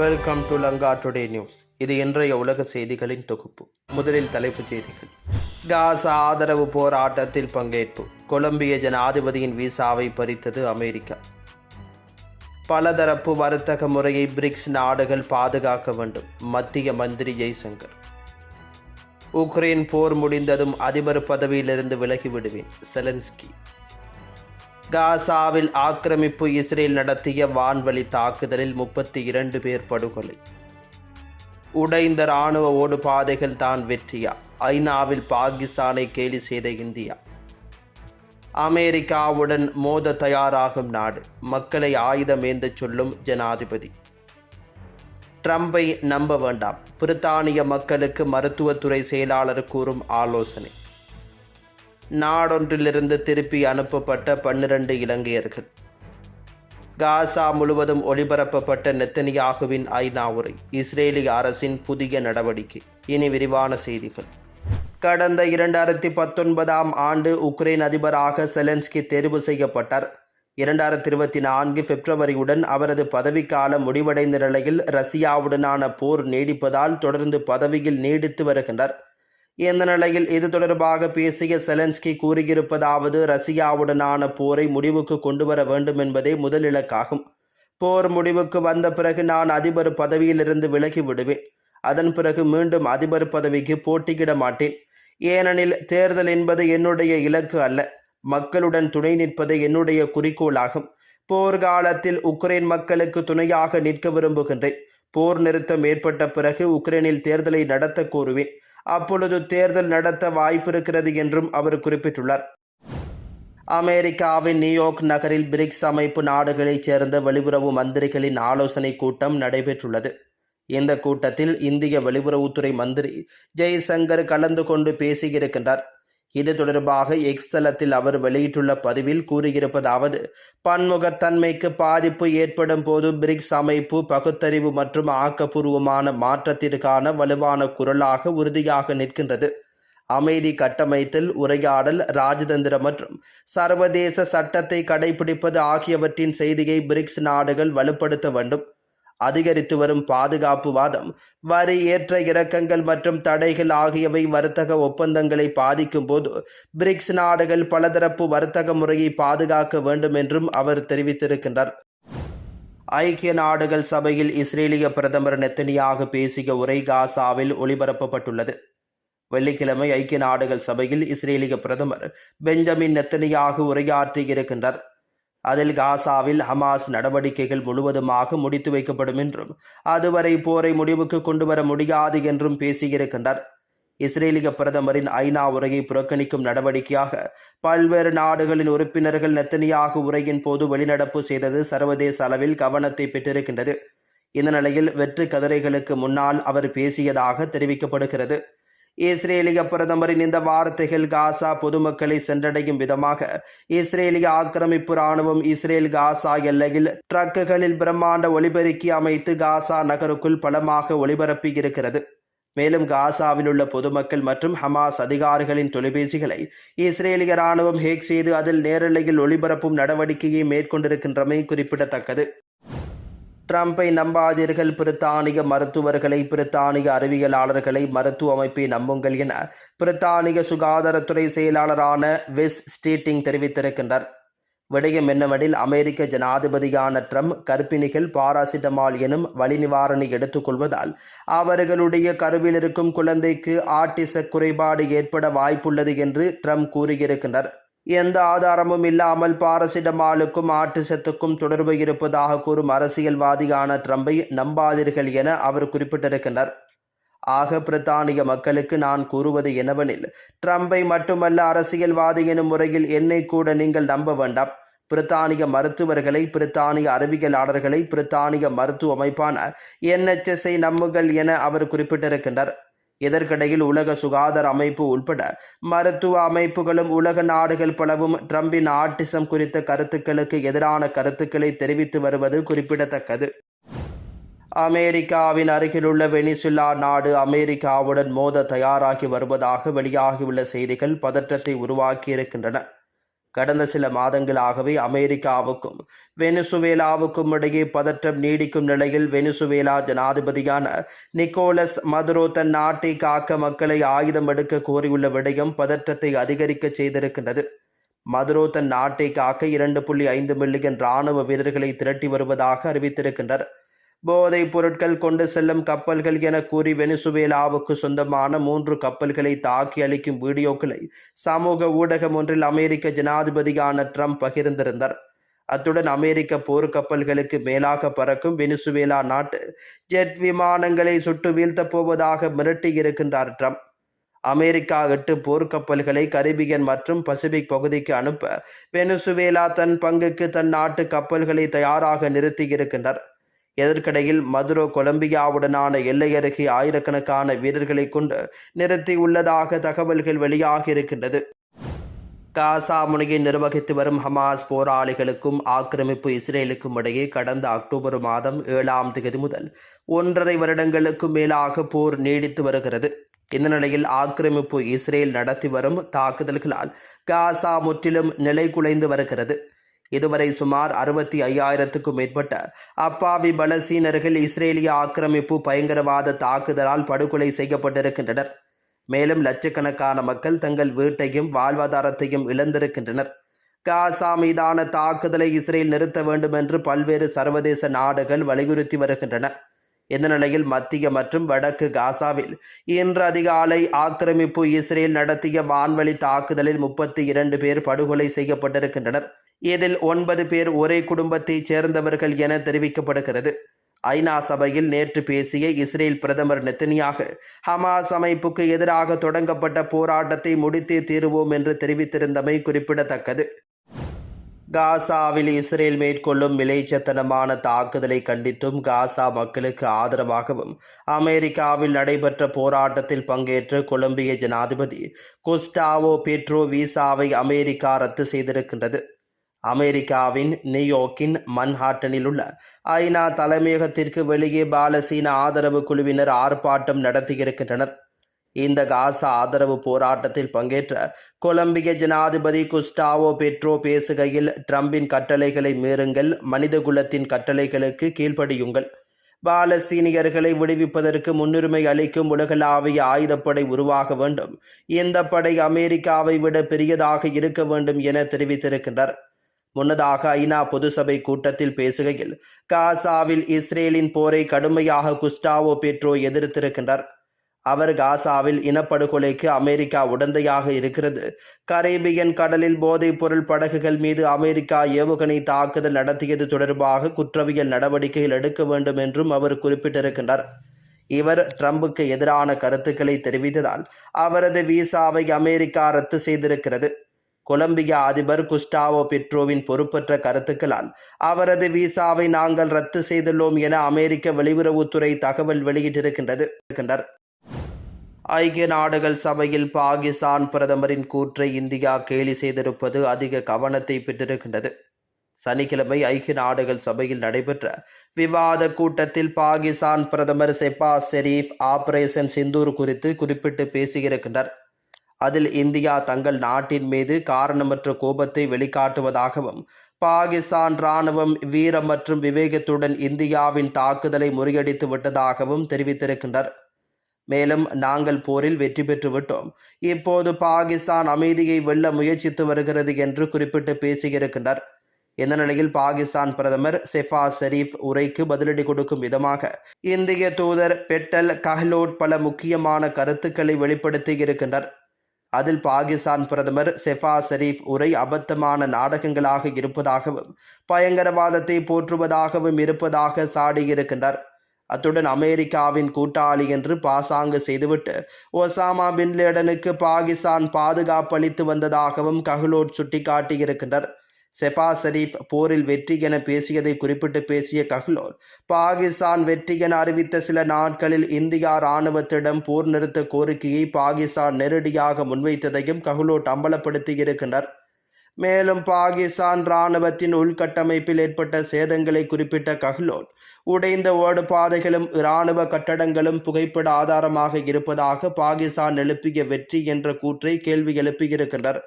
Welcome to Lanka today news இது இன்றைய உலக செய்திகளின் தொகுப்பு. முதலில் தலைப்புச் செய்திகள். காசா ஆதரவு போராட்டத்தில் பங்கேற்பு. கொலம்பிய ஜனாதிபதியின் விசாவை பறித்தது அமெரிக்கா. பலதரப்பு வர்த்தக முறையை பிரிக்ஸ் நாடுகள் பாதுகாக்க வேண்டும். மத்திய மந்திரி ஜெய்சங்கர். உக்ரைன் போர் முடிந்ததும் அதிபர் பதவியிலிருந்து விலகிவிடுவேன் செலன்ஸ்கி. காசாவில் ஆக்கிரமிப்பு இஸ்ரேல் நடத்திய வான்வழி தாக்குதலில் முப்பத்தி இரண்டு பேர் படுகொலை. உடைந்த இராணுவ ஓடுபாதைகள் தான் வெற்றியா? ஐநாவில் பாகிஸ்தானை கேலி செய்த இந்தியா. அமெரிக்காவுடன் மோத தயாராகும் நாடு. மக்களை ஆயுதம் ஏந்த சொல்லும் ஜனாதிபதி. ட்ரம்பை நம்ப வேண்டாம். பிரித்தானிய மக்களுக்கு மருத்துவத்துறை செயலாளர் கூறும் ஆலோசனை. நாடொன்றிலிருந்து திருப்பி அனுப்பப்பட்ட பன்னிரண்டு இலங்கையர்கள். காசா முழுவதும் ஒளிபரப்பப்பட்ட நெத்தனியாகுவின் ஐநா உரை இஸ்ரேலிய அரசின் புதிய நடவடிக்கை. இனி விரிவான செய்திகள். கடந்த இரண்டாயிரத்தி பத்தொன்பதாம் ஆண்டு உக்ரைன் அதிபராக செலன்ஸ்கி தேர்வு செய்யப்பட்டார். இரண்டாயிரத்தி இருபத்தி நான்கு பிப்ரவரியுடன் அவரது பதவிக்காலம் முடிவடைந்த நிலையில் ரஷ்யாவுடனான போர் நீடிப்பதால் தொடர்ந்து பதவியில் நீடித்து வருகின்றார். இந்த நிலையில் இது தொடர்பாக பேசிய செலன்ஸ்கி கூறியிருப்பதாவது ரஷ்யாவுடனான போரை முடிவுக்கு கொண்டு வர வேண்டும் என்பதே முதல் இலக்காகும். போர் முடிவுக்கு வந்த பிறகு நான் அதிபர் பதவியிலிருந்து விலகி விடுவேன். அதன் பிறகு மீண்டும் அதிபர் பதவிக்கு போட்டியிட மாட்டேன். ஏனெனில் தேர்தல் என்பது என்னுடைய இலக்கு அல்ல. மக்களுடன் துணை நிற்பது என்னுடைய குறிக்கோளாகும். போர்க்காலத்தில் உக்ரைன் மக்களுக்கு துணையாக நிற்க விரும்புகின்றேன். போர் நிறுத்தம் ஏற்பட்ட பிறகு உக்ரைனில் தேர்தலை நடத்த கோருவேன். அப்பொழுது தேர்தல் நடத்த வாய்ப்பிருக்கிறது என்றும் அவர் குறிப்பிட்டுள்ளார். அமெரிக்காவின் நியூயார்க் நகரில் பிரிக்ஸ் அமைப்பு நாடுகளைச் சேர்ந்த வெளியுறவு மந்திரிகளின் ஆலோசனை கூட்டம் நடைபெற்றுள்ளது. இந்த கூட்டத்தில் இந்திய வெளியுறவுத்துறை மந்திரி ஜெய்சங்கர் கலந்து கொண்டு பேசியிருக்கின்றார். இது தொடர்பாக எக்ஸ் தளத்தில் அவர் வெளியிட்டுள்ள பதிவில் கூறியிருப்பதாவது பன்முகத்தன்மைக்கு பாதிப்பு ஏற்படும் போது பிரிக்ஸ் அமைப்பு பகுத்தறிவு மற்றும் ஆக்கப்பூர்வமான மாற்றத்திற்கான வலுவான குரலாக உறுதியாக நிற்கின்றது. அமைதி கட்டமைத்தல் உரையாடல் ராஜதந்திர மற்றும் சர்வதேச சட்டத்தை கடைபிடிப்பது ஆகியவற்றின் செய்தியை பிரிக்ஸ் நாடுகள் வலுப்படுத்த வேண்டும். அதிகரித்து வரும் பாதுகாப்பு வாதம் வரி ஏற்ற இறக்கங்கள் மற்றும் தடைகள் ஆகியவை வர்த்தக ஒப்பந்தங்களை பாதிக்கும் போது பிரிக்ஸ் நாடுகள் பலதரப்பு வர்த்தக முறையை பாதுகாக்க வேண்டும் என்றும் அவர் தெரிவித்திருக்கின்றார். ஐக்கிய நாடுகள் சபையில் இஸ்ரேலிய பிரதமர் நெத்தனியாக பேசிய உரை காசாவில் ஒளிபரப்பப்பட்டுள்ளது. வெள்ளிக்கிழமை ஐக்கிய நாடுகள் சபையில் இஸ்ரேலிய பிரதமர் பெஞ்சமின் நெத்தனியாக உரையாற்றியிருக்கின்றார். அதில் காசாவில் ஹமாஸ் நடவடிக்கைகள் முழுவதுமாக முடித்து வைக்கப்படும் என்றும் அதுவரை போரை முடிவுக்கு கொண்டு வர முடியாது என்றும் பேசியிருக்கின்றார். இஸ்ரேலிய பிரதமரின் ஐநா உரையை புறக்கணிக்கும் நடவடிக்கையாக பல்வேறு நாடுகளின் உறுப்பினர்கள் நெத்தனியாக உரையின் போது வெளிநடப்பு செய்தது சர்வதேச அளவில் கவனத்தை பெற்றிருக்கின்றது. இந்த நிலையில் வெற்று கதிரைகளுக்கு முன்னால் அவர் பேசியதாக தெரிவிக்கப்படுகிறது. இஸ்ரேலிய பிரதமரின் இந்த வார்த்தைகள் காசா பொதுமக்களை சென்றடையும் விதமாக இஸ்ரேலிய ஆக்கிரமிப்பு ராணுவம் இஸ்ரேல் காசா எல்லையில் ட்ரக்குகளில் பிரம்மாண்ட ஒலிபெருக்கி அமைத்து காசா நகருக்குள் பலமாக ஒளிபரப்பி இருக்கிறது மேலும் காசாவில் உள்ள பொதுமக்கள் மற்றும் ஹமாஸ் அதிகாரிகளின் தொலைபேசிகளை இஸ்ரேலிய ராணுவம் ஹேக் செய்து அதில் நேரலையில் ஒளிபரப்பும் நடவடிக்கையை மேற்கொண்டிருக்கின்றமை குறிப்பிடத்தக்கது. ட்ரம்பை நம்பாதீர்கள். பிரித்தானிய மருத்துவர்களை பிரித்தானிய அறிவியலாளர்களை மருத்துவ அமைப்பை நம்புங்கள் என பிரித்தானிய சுகாதாரத்துறை செயலாளரான வெஸ் ஸ்டீட்டிங் தெரிவித்திருக்கின்றார். விடயம் என்னவெனில் அமெரிக்க ஜனாதிபதியான ட்ரம்ப் கர்ப்பிணிகள் பாராசிட்டமால் எனும் வலி நிவாரணி எடுத்துக்கொள்வதால் அவர்களுடைய கருவில் இருக்கும் குழந்தைக்கு ஆட்டிச குறைபாடு ஏற்பட வாய்ப்புள்ளது என்று ட்ரம்ப் கூறியிருக்கின்றார். எந்த ஆதாரமும் இல்லாமல் பாரசிடமாலுக்கும் ஆட்டிசத்துக்கும் தொடர்பு இருப்பதாக கூறும் அரசியல்வாதியான ட்ரம்பை நம்பாதீர்கள் என அவர் குறிப்பிட்டிருக்கின்றார். ஆக பிரித்தானிய மக்களுக்கு நான் கூறுவது என்னவெனில் ட்ரம்பை மட்டுமல்ல அரசியல்வாதி எனும் முறையில் என்னை கூட நீங்கள் நம்ப வேண்டாம். பிரித்தானிய மருத்துவர்களை பிரித்தானிய அறிவியலாளர்களை பிரித்தானிய மருத்துவ அமைப்பான என்எச்எஸ்ஐ நம்புங்கள் என அவர் குறிப்பிட்டிருக்கின்றார். இதற்கிடையில் உலக சுகாதார அமைப்பு உட்பட மருத்துவ அமைப்புகளும் உலக நாடுகள் பலவும் ட்ரம்பின் ஆட்டிசம் குறித்த கருத்துக்களுக்கு எதிரான கருத்துக்களை தெரிவித்து வருவது குறிப்பிடத்தக்கது. அமெரிக்காவின் அருகிலுள்ள வெனிசுலா நாடு அமெரிக்காவுடன் மோத தயாராகி வருவதாக வெளியாகியுள்ள செய்திகள் பதற்றத்தை உருவாக்கியிருக்கின்றன. கடந்த சில மாதங்களாகவே அமெரிக்காவுக்கும் வெனிசுவேலாவுக்கும் இடையே பதற்றம் நீடிக்கும் நிலையில் வெனிசுவேலா ஜனாதிபதியான நிக்கோலஸ் மதுரோ தன் நாட்டை காக்க மக்களை ஆயுதம் எடுக்க கோரியுள்ள விடயம் பதற்றத்தை அதிகரிக்க செய்திருக்கின்றது. மதுரோ தன் நாட்டை காக்க இரண்டு புள்ளி ஐந்து மில்லியன் ராணுவ வீரர்களை திரட்டி வருவதாக அறிவித்திருக்கின்றனர். போதைப் பொருட்கள் கொண்டு செல்லும் கப்பல்கள் என கூறி வெனிசுவேலாவுக்கு சொந்தமான மூன்று கப்பல்களை தாக்கி அளிக்கும் வீடியோக்களை சமூக ஊடகம் ஒன்றில் அமெரிக்க ஜனாதிபதியான ட்ரம்ப் பகிர்ந்திருந்தார். அத்துடன் அமெரிக்க போர்க்கப்பல்களுக்கு மேலாக பறக்கும் வெனிசுவேலா நாட்டு ஜெட் விமானங்களை சுட்டு வீழ்த்தப் போவதாக மிரட்டியிருக்கின்றார் ட்ரம்ப். அமெரிக்கா எட்டு போர்க்கப்பல்களை கரிபியன் மற்றும் பசிபிக் பகுதிக்கு அனுப்ப வெனிசுவேலா தன் பங்குக்கு தன் நாட்டு கப்பல்களை தயாராக நிறுத்தியிருக்கின்றார் இதற்கிடையில் மதுரோ கொலம்பியாவுடனான எல்லை அருகே ஆயிரக்கணக்கான வீரர்களை கொண்டு நிறுத்தியுள்ளதாக தகவல்கள் வெளியாகியிருக்கின்றது காசா முனையை நிர்வகித்து வரும் ஹமாஸ் போராளிகளுக்கும் ஆக்கிரமிப்பு இஸ்ரேலுக்கும் இடையே கடந்த அக்டோபர் மாதம் ஏழாம் தேதி முதல் ஒன்றரை வருடங்களுக்கும் மேலாக போர் நீடித்து வருகிறது. இந்த நிலையில் ஆக்கிரமிப்பு இஸ்ரேல் நடத்தி வரும் தாக்குதல்களால் காசா முற்றிலும் நிலை குலைந்து வருகிறது. இதுவரை சுமார் அறுபத்தி ஐயாயிரத்துக்கும் மேற்பட்ட அப்பாவி பலசீனர்கள் இஸ்ரேலிய ஆக்கிரமிப்பு பயங்கரவாத தாக்குதலால் படுகொலை செய்யப்பட்டிருக்கின்றனர். மேலும் லட்சக்கணக்கான மக்கள் தங்கள் வீட்டையும் வாழ்வாதாரத்தையும் இழந்திருக்கின்றனர். காசா மீதான தாக்குதலை இஸ்ரேல் நிறுத்த வேண்டும் என்று பல்வேறு சர்வதேச நாடுகள் வலியுறுத்தி வருகின்றன. இந்த நிலையில் மத்திய மற்றும் வடக்கு காசாவில் இன்று அதிகாலை ஆக்கிரமிப்பு இஸ்ரேல் நடத்திய வான்வழி தாக்குதலில் முப்பத்தி இரண்டு பேர் படுகொலை செய்யப்பட்டிருக்கின்றனர். இதில் ஒன்பது பேர் ஒரே குடும்பத்தைச் சேர்ந்தவர்கள் என தெரிவிக்கப்படுகிறது. ஐநா சபையில் நேற்று பேசிய இஸ்ரேல் பிரதமர் நெத்தனியாக ஹமாஸ் அமைப்புக்கு எதிராக தொடங்கப்பட்ட போராட்டத்தை முடித்தே தீருவோம் என்று தெரிவித்திருந்தமை குறிப்பிடத்தக்கது. காசாவில் இஸ்ரேல் மேற்கொள்ளும் மிலேச்சத்தனமான தாக்குதலை கண்டித்தும் காசா மக்களுக்கு ஆதரவாகவும் அமெரிக்காவில் நடைபெற்ற போராட்டத்தில் பங்கேற்ற கொலம்பிய ஜனாதிபதி குஸ்டாவோ பெட்ரோ விசாவை அமெரிக்கா ரத்து செய்திருக்கின்றது. அமெரிக்காவின் நியூயோர்க்கின் மன்ஹாட்டனில் உள்ள ஐநா தலைமையகத்திற்கு வெளியே பாலசீன ஆதரவு குழுவினர் ஆர்ப்பாட்டம் நடத்தியிருக்கின்றனர். இந்த காசா ஆதரவு போராட்டத்தில் பங்கேற்ற கொலம்பிய ஜனாதிபதி குஸ்டாவோ பெட்ரோ பேசுகையில் ட்ரம்பின் கட்டளைகளை மீறுங்கள் மனிதகுலத்தின் கட்டளைகளுக்கு கீழ்ப்படியுங்கள். பாலஸ்தீனியர்களை விடுவிப்பதற்கு முன்னுரிமை அளிக்கும் உலகளாவிய ஆயுதப்படை உருவாக வேண்டும். இந்த படை அமெரிக்காவை விட பெரியதாக இருக்க வேண்டும் என தெரிவித்திருக்கின்றார் முன்னதாக ஐநா பொதுசபை கூட்டத்தில் பேசுகையில் காசாவில் இஸ்ரேலின் போரை கடுமையாக குஸ்டாவோ பெட்ரோ எதிர்த்திருக்கின்றார். அவர் காசாவில் இனப்படுகொலைக்கு அமெரிக்கா உடந்தையாக இருக்கிறது. கரேபியன் கடலில் போதைப் பொருள் படகுகள் மீது அமெரிக்கா ஏவுகணை தாக்குதல் நடத்தியது தொடர்பாக குற்றவியல் நடவடிக்கைகள் எடுக்க வேண்டும் என்றும் அவர் குறிப்பிட்டிருக்கின்றார். இவர் ட்ரம்புக்கு எதிரான கருத்துக்களை தெரிவித்ததால் அவரது விசாவை அமெரிக்கா ரத்து செய்திருக்கிறது. கொலம்பியா அதிபர் குஸ்டாவோ பெட்ரோவின் பொறுப்பற்ற கருத்துக்களால் அவரது விசாவை நாங்கள் ரத்து செய்துள்ளோம் என அமெரிக்க வெளியுறவுத்துறை தகவல் வெளியிட்டிருக்கின்றது இருக்கின்றார். ஐக்கிய நாடுகள் சபையில் பாகிஸ்தான் பிரதமரின் கூற்றை இந்தியா கேலி செய்திருப்பது அதிக கவனத்தை பெற்றிருக்கின்றது. சனிக்கிழமை ஐக்கிய நாடுகள் சபையில் நடைபெற்ற விவாத கூட்டத்தில் பாகிஸ்தான் பிரதமர் செப்பா ஷெரீப் ஆபரேஷன் சிந்தூர் குறித்து குறிப்பிட்டு பேசியிருக்கின்றார். அதில் இந்தியா தங்கள் நாட்டின் மீது காரணமற்ற கோபத்தை வெளிக்காட்டுவதாகவும் பாகிஸ்தான் ராணுவம் வீரம் மற்றும் விவேகத்துடன் இந்தியாவின் தாக்குதலை முறியடித்து விட்டதாகவும் தெரிவித்திருக்கின்றனர். மேலும் நாங்கள் போரில் வெற்றி பெற்று விட்டோம். இப்போது பாகிஸ்தான் அமைதியை வெல்ல முயற்சித்து வருகிறது என்று குறிப்பிட்டு பேசியிருக்கின்றனர். இந்த நிலையில் பாகிஸ்தான் பிரதமர் செஃபா ஷெரீப் உரைக்கு பதிலடி கொடுக்கும் விதமாக இந்திய தூதர் பெட்டல் கஹ்லோட் பல முக்கியமான கருத்துக்களை வெளிப்படுத்தி இருக்கின்றனர் அதில் பாகிஸ்தான் பிரதமர் செஃபா ஷெரீப் உரை அபத்தமான நாடகங்களாக இருப்பதாகவும் பயங்கரவாதத்தை போற்றுவதாகவும் இருப்பதாக சாடியிருக்கின்றார் அத்துடன் அமெரிக்காவின் கூட்டாளி என்று பாசாங்கு செய்துவிட்டு ஒசாமா பின்லேடனுக்கு பாகிஸ்தான் பாதுகாப்பு அளித்து வந்ததாகவும் கஹ்லோட் சுட்டிக்காட்டியிருக்கின்றார். செபா ஷெரீப் போரில் வெற்றி என பேசியதை குறிப்பிட்டு பேசிய கஹ்லோட் பாகிஸ்தான் வெற்றி என அறிவித்த சில நாட்களில் இந்தியா இராணுவத்திடம் போர் நிறுத்த கோரிக்கையை பாகிஸ்தான் நேரடியாக முன்வைத்ததையும் கஹ்லோட் அம்பலப்படுத்தியிருக்கின்றனர் மேலும் பாகிஸ்தான் இராணுவத்தின் உள்கட்டமைப்பில் ஏற்பட்ட சேதங்களை குறிப்பிட்ட கஹ்லோட் உடைந்த ஓடு பாதைகளும் இராணுவ கட்டடங்களும் புகைப்பட ஆதாரமாக இருப்பதாக பாகிஸ்தான் எழுப்பிய வெற்றி என்ற கூற்றை கேள்வி எழுப்பியிருக்கின்றனர்